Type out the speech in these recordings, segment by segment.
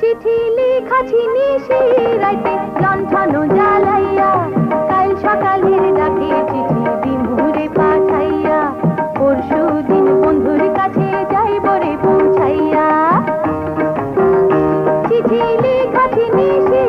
চিঠি লিখাছি নিশি রাইতে লণ্ঠন জ্বালাইয়া, কাল সকালের ডাকে চিঠি বিমুরে পাঠাইয়া, পরশু দিন বন্ধুর কাছে যাইব পৌঁছাইয়া। চিঠি লিখাছি নিশি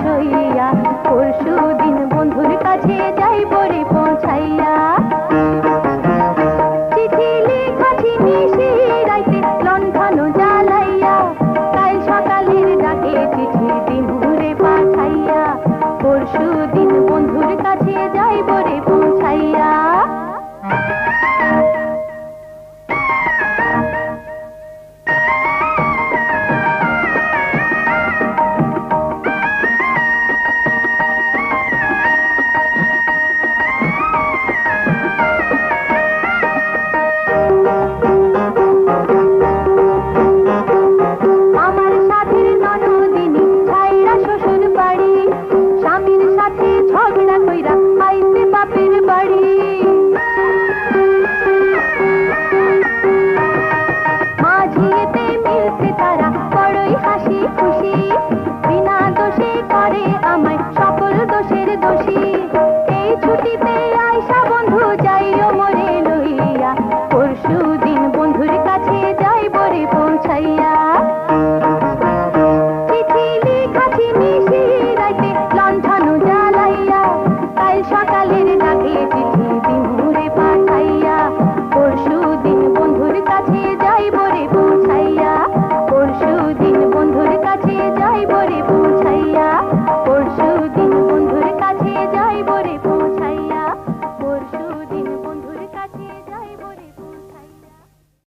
সইয়া পরশু দিন বন্ধুর কাছে যাই রে পেয়ে আইসা বন্ধু যাইও মরে